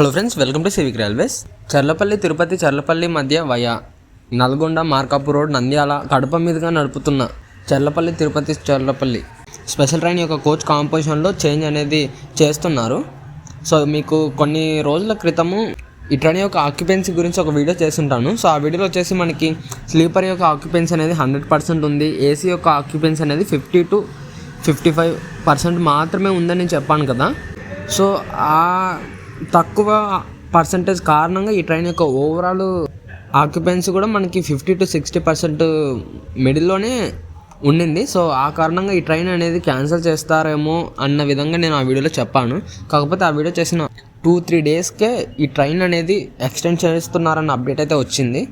Hello friends welcome to civic railways. Charlapalli Tirupati Charlapalli మధ్య via Nalgonda Markapur road Nandyal Kadapa మీదుగా నడుపుతున్న Charlapalli Tirupati Charlapalli special train యొక్క coach కాంపోజిషన్లో చేంజ్ అనేది చేస్తున్నారు. సో మీకు కొన్ని రోజుల క్రితము ఈ ట్రైన్ యొక్క ఆక్యుపెన్సీ గురించి ఒక వీడియో చేస్తుంటాను. సో ఆ వీడియోలో వచ్చేసి మనకి స్లీపర్ యొక్క ఆక్యుపెన్సీ అనేది హండ్రెడ్ పర్సెంట్ ఉంది. ఏసీ యొక్క ఆక్యుపెన్సీ అనేది fifty to fifty five percent మాత్రమే ఉందని నేను చెప్పాను కదా. సో ఆ తక్కువ పర్సంటేజ్ కారణంగా ఈ ట్రైన్ యొక్క ఓవరాల్ ఆక్యుపెన్సీ కూడా మనకి ఫిఫ్టీ టు సిక్స్టీ పర్సెంట్ మిడిల్లోనే ఉండింది. సో ఆ కారణంగా ఈ ట్రైన్ అనేది క్యాన్సిల్ చేస్తారేమో అన్న విధంగా నేను ఆ వీడియోలో చెప్పాను. కాకపోతే ఆ వీడియో చేసిన టూ త్రీ డేస్కే ఈ ట్రైన్ అనేది ఎక్స్టెండ్ చేస్తున్నారన్న అప్డేట్ అయితే వచ్చింది.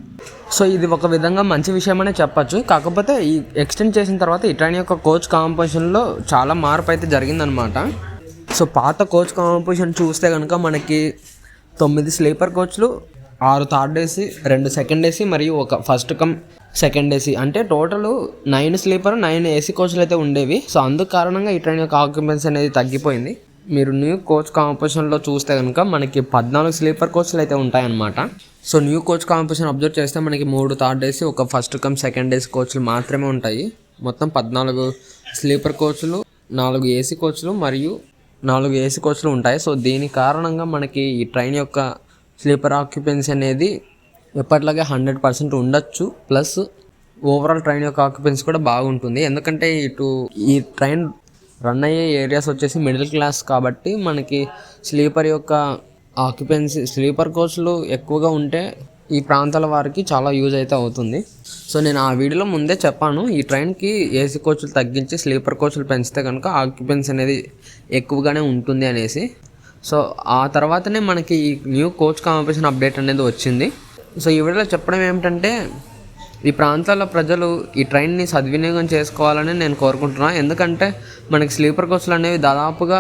సో ఇది ఒక విధంగా మంచి విషయమనే చెప్పచ్చు. కాకపోతే ఈ ఎక్స్టెండ్ చేసిన తర్వాత ఈ ట్రైన్ యొక్క కోచ్ కాంపోజిషన్లో చాలా మార్పు అయితే జరిగిందనమాట సో పాత కోచ్ కాంపోజిషన్ చూస్తే కనుక మనకి తొమ్మిది స్లీపర్ కోచ్లు ఆరు థర్డ్ ఏసీ రెండు సెకండ్ ఏసీ మరియు ఒక ఫస్ట్ కమ్ సెకండ్ ఏసీ. అంటే total nine sleeper nine AC కోచ్లు అయితే ఉండేవి. సో అందుకు కారణంగా ఈ ట్రైన్ యొక్క ఆక్యుపెన్సీ అనేది తగ్గిపోయింది. మీరు న్యూ కోచ్ కాంపిటీషన్లో చూస్తే కనుక మనకి పద్నాలుగు స్లీపర్ కోచ్లు అయితే ఉంటాయన్నమాట. So new coach competition observe చేస్తే మనకి మూడు థర్డ్ ఏసీ ఒక ఫస్ట్ కమ్ సెకండ్ ఏసీ కోచ్లు మాత్రమే ఉంటాయి. మొత్తం పద్నాలుగు స్లీపర్ కోచ్లు నాలుగు ఏసీ కోచ్లు మరియు నాలుగు ఏసీ కోచ్లు ఉంటాయి. సో దీని కారణంగా మనకి ఈ ట్రైన్ యొక్క స్లీపర్ ఆక్యుపెన్సీ అనేది ఎప్పటిలాగే హండ్రెడ్ పర్సెంట్ ఉండొచ్చు. ప్లస్ ఓవరాల్ ట్రైన్ యొక్క ఆక్యుపెన్సీ కూడా బాగుంటుంది. ఎందుకంటే ఇటు ఈ ట్రైన్ రన్ అయ్యే ఏరియాస్ వచ్చేసి మిడిల్ క్లాస్ కాబట్టి మనకి స్లీపర్ యొక్క ఆక్యుపెన్సీ స్లీపర్ కోచ్లు ఎక్కువగా ఉంటే ఈ ప్రాంతాల వారికి చాలా యూజ్ అయితే అవుతుంది. సో నేను ఆ వీడియోలో ముందే చెప్పాను ఈ ట్రైన్కి ఏసీ కోచ్లు తగ్గించి స్లీపర్ కోచ్లు పెంచితే కనుక ఆక్యుపెన్సీ అనేది ఎక్కువగానే ఉంటుంది అనేసి. సో ఆ తర్వాతనే మనకి ఈ న్యూ కోచ్ కాంపిటీషన్ అప్డేట్ అనేది వచ్చింది. సో ఈ వీడియోలో చెప్పడం ఏమిటంటే ఈ ప్రాంతాల ప్రజలు ఈ ట్రైన్ని సద్వినియోగం చేసుకోవాలని నేను కోరుకుంటున్నాను ఎందుకంటే మనకి స్లీపర్ కోచ్లు అనేవి దాదాపుగా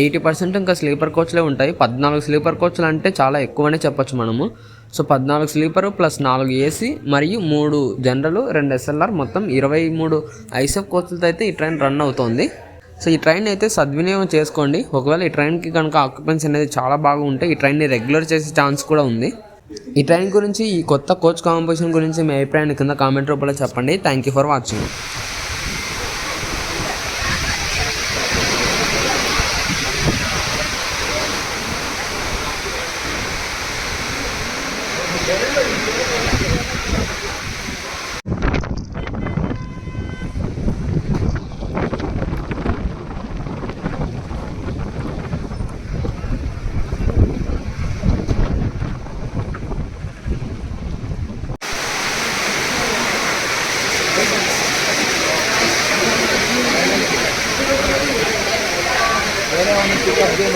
ఎయిటీ పర్సెంట్ ఇంకా స్లీపర్ కోచ్లే ఉంటాయి. పద్నాలుగు స్లీపర్ కోచ్లు అంటే చాలా ఎక్కువనే చెప్పొచ్చు మనము. సో పద్నాలుగు స్లీపరు ప్లస్ నాలుగు ఏసీ మరియు మూడు జనరల్ రెండు ఎస్ఎల్ఆర్ మొత్తం ఇరవై మూడు ఐసెఫ్ కోచ్లతో అయితే ఈ ట్రైన్ రన్ అవుతుంది. సో ఈ ట్రైన్ అయితే సద్వినియోగం చేసుకోండి. ఒకవేళ ఈ ట్రైన్కి కనుక ఆక్యుపెన్సీ అనేది చాలా బాగా ఉంటే ఈ ట్రైన్ని రెగ్యులర్ చేసే ఛాన్స్ కూడా ఉంది. ఈ ట్రైన్ గురించి ఈ కొత్త కోచ్ కాంపిటీషన్ గురించి మీ అభిప్రాయాన్ని కింద కామెంట్ రూపంలో చెప్పండి. Thank you for watching. Ayan, ang pick up din.